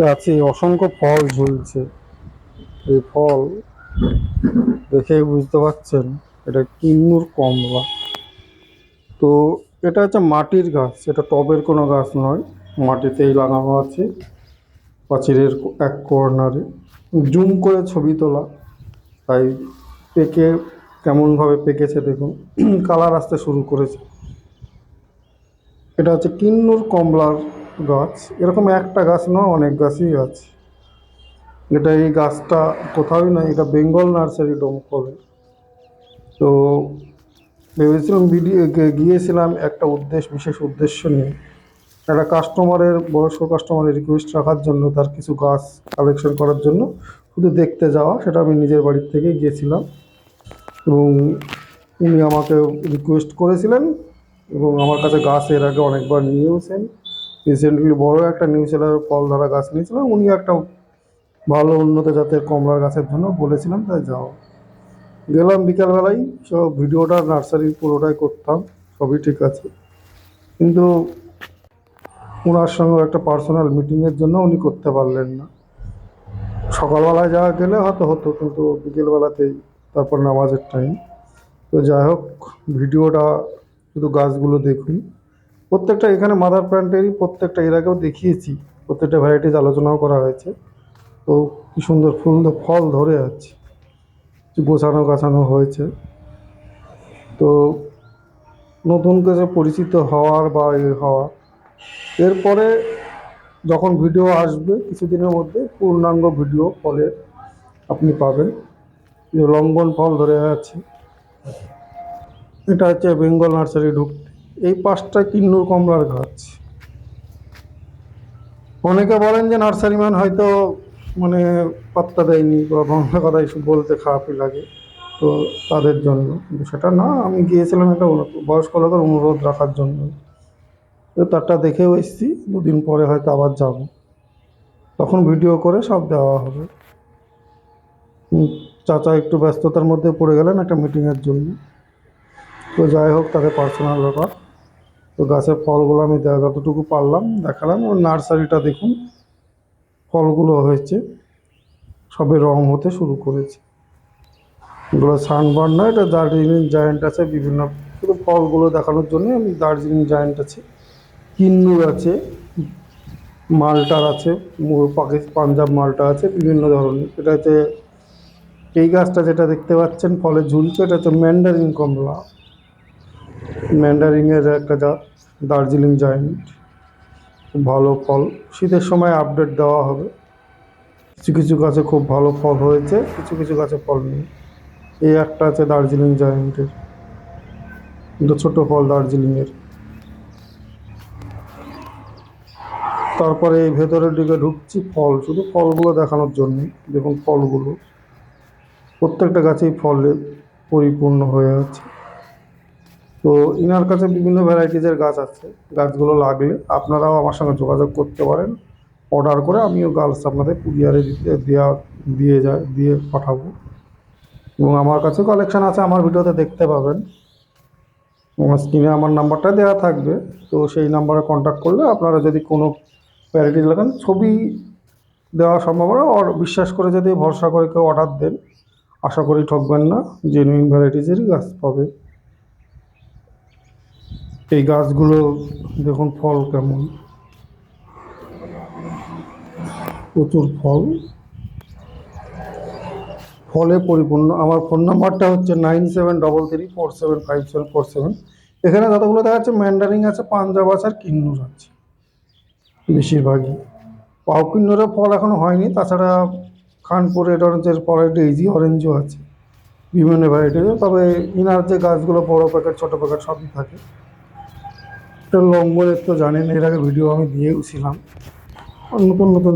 গাছে অসংখ্য ফল ঝুলছে। এই ফল দেখেই বুঝতে পারছেন, এটা কিন্নুর কমলা। তো এটা হচ্ছে মাটির গাছ, এটা টবের কোনো গাছ নয়, মাটিতেই লাগানো আছে পাঁচিরের এক কর্নারে। জুম করে ছবি তোলা, তাই পেকে কেমনভাবে পেকেছে দেখুন, কালার আসতে শুরু করেছে। এটা হচ্ছে কিন্নুর কমলার গাছ, এরকম একটা গাছ নয় অনেক গাছই আছে। এটা এই গাছটা কোথাওই নয় এটা বেঙ্গল নার্সারি ডোমকলের তো ভেবেছিলাম ভিডিও গিয়েছিলাম একটা উদ্দেশ্য, বিশেষ উদ্দেশ্য নিয়ে। একটা কাস্টমারের বয়স্ক কাস্টমারের রিকোয়েস্ট রাখার জন্য, তার কিছু গাছ কালেকশন করার জন্য। শুধু দেখতে যাওয়া, সেটা আমি নিজের বাড়ির থেকে গিয়েছিলাম। এবং উনি আমাকে রিকোয়েস্ট করেছিলেন, এবং আমার কাছে গাছ এর আগে অনেকবার নিয়েওছেন। রিসেন্টলি বড় একটা নিউ সেলার ফল ধরা গাছ নিয়েছিলাম উনি একটা ভালো উন্নত জাতের কমলার গাছের জন্য বলেছিলাম, তাই যাও। গেলাম বিকালবেলায়, সব ভিডিওটা নার্সারি পুরোটাই করতাম, সবই ঠিক আছে। কিন্তু ওনার সঙ্গে একটা পার্সোনাল মিটিংয়ের জন্য উনি করতে পারলেন না। সকালবেলায় যাওয়া গেলে হয়তো হতো, কিন্তু বিকেলবেলাতেই, তারপর নামাজের টাইম তো যাই হোক, ভিডিওটা শুধু গাছগুলো দেখুন। প্রত্যেকটা এখানে মাদার প্ল্যান্টেরই প্রত্যেকটা, এর আগেও দেখিয়েছি, প্রত্যেকটা ভ্যারাইটিজ আলোচনাও করা হয়েছে। তো কি সুন্দর ফুল, ফল ধরে আছে গোছানো গাছানো হয়েছে। তো নতুন করে পরিচিত হওয়ার বা এ হওয়া, এরপরে যখন ভিডিও আসবে কিছুদিনের মধ্যে, পূর্ণাঙ্গ ভিডিও ফলের আপনি পাবেন। লঙ্ঘন ফল ধরে আছে, এটা হচ্ছে বেঙ্গল নার্সারি ঢুকতে। এই পাঁচটা কিন্নুর কমলার গাছ। অনেকে বলেন যে নার্সারি ম্যান হয়তো মানে পাত্তা দেয়নি বা বাংলা কথা এসব বলতে খারাপই লাগে তো তাদের জন্য। সেটা না, আমি গিয়েছিলাম একটা অনু- বয়স্ক লোকের অনুরোধ রাখার জন্য। তো তারটা দেখেও এসেছি, দুদিন পরে হয়তো আবার যাব। তখন ভিডিও করে সব দেওয়া হবে। চাচা একটু ব্যস্ততার মধ্যে পড়ে গেলেন একটা মিটিংয়ের জন্য। তো যাই হোক, তাদের পার্সোনাল ব্যাপার। তো গাছের ফলগুলো আমি যতটুকু পারলাম, দেখালাম। ও নার্সারিটা দেখুন, ফলগুলো হয়েছে। সবে রং হতে শুরু করেছে। এগুলো সানবার্ন না, এটা দার্জিলিং জায়েন্ট আছে, বিভিন্ন ফলগুলো দেখানোর জন্য আমি দার্জিলিং জায়েন্ট আছে। কিন্নুর আছে, মালটার আছে পাকিস্তান পাঞ্জাব মালটা আছে, বিভিন্ন ধরনের। এটা হচ্ছে, এই গাছটা যেটা দেখতে পাচ্ছেন, ফলে ঝুলছে, এটা হচ্ছে ম্যান্ডারিন কমলা। ম্যান্ডারিনের একটা জাত দার্জিলিং জায়েন্ট ভালো ফল। শীতের সময় আপডেট দেওয়া হবে। কিছু কিছু গাছে খুব ভালো ফল হয়েছে, কিছু কিছু গাছে ফল নেই। এই একটা আছে দার্জিলিং জায়েন্টের কিন্তু ছোটো ফল দার্জিলিংয়ের তারপরে এই ভেতরের দিকে ঢুকছি ফল। শুধু ফলগুলো দেখানোর জন্য। দেখুন ফলগুলো। প্রত্যেকটা গাছেই ফলে পরিপূর্ণ হয়ে আছে। তো ইনার কাছে বিভিন্ন ভ্যারাইটিজের গাছ আছে। গাছগুলো লাগলে আপনারাও আমার সঙ্গে যোগাযোগ করতে পারেন। অর্ডার করে আমিও গাছ আপনাদের কুরিয়ারে দেওয়া দিয়ে যায় দিয়ে পাঠাবো। এবং আমার কাছে কালেকশান আছে, আমার ভিডিওতে দেখতে পাবেন। আমার স্ক্রিনে আমার নাম্বারটা দেওয়া থাকবে। তো সেই নাম্বারে কন্ট্যাক্ট করলে আপনারা যদি কোনো ভ্যারাইটিস লাগান, ছবি দেওয়া সম্ভব সম্ভাবনা আর বিশ্বাস করে যদি ভরসা করে কেউ অর্ডার দেন, আশা করি ঠকবেন না। জেনুইন ভ্যারাইটিজেরই গাছ পাবে। এই গাছগুলো দেখুন ফল কেমন। প্রচুর ফল। ফলে পরিপূর্ণ। আমার ফোন নাম্বারটা হচ্ছে nine seven double three four seven five seven four seven. এখানে যতগুলো দেখা যাচ্ছে ম্যান্ডারিং আছে, পাঞ্জাব আছে আর কিন্নুর আছে। বেশিরভাগই। পাও কিন্নুরের ফল এখনও হয়নি। তাছাড়া খানপুর রেড অরেঞ্জের ফলের ডেইজি অরেঞ্জও আছে। বিভিন্ন ভ্যারাইটির তবে ইনার যে গাছগুলো বড়ো প্যাকেট ছোটো প্যাকেট সবই থাকে। তো লঙ্গলের তো জানেন এর আগে ভিডিও আমি দিয়েওছিলাম নতুন নতুন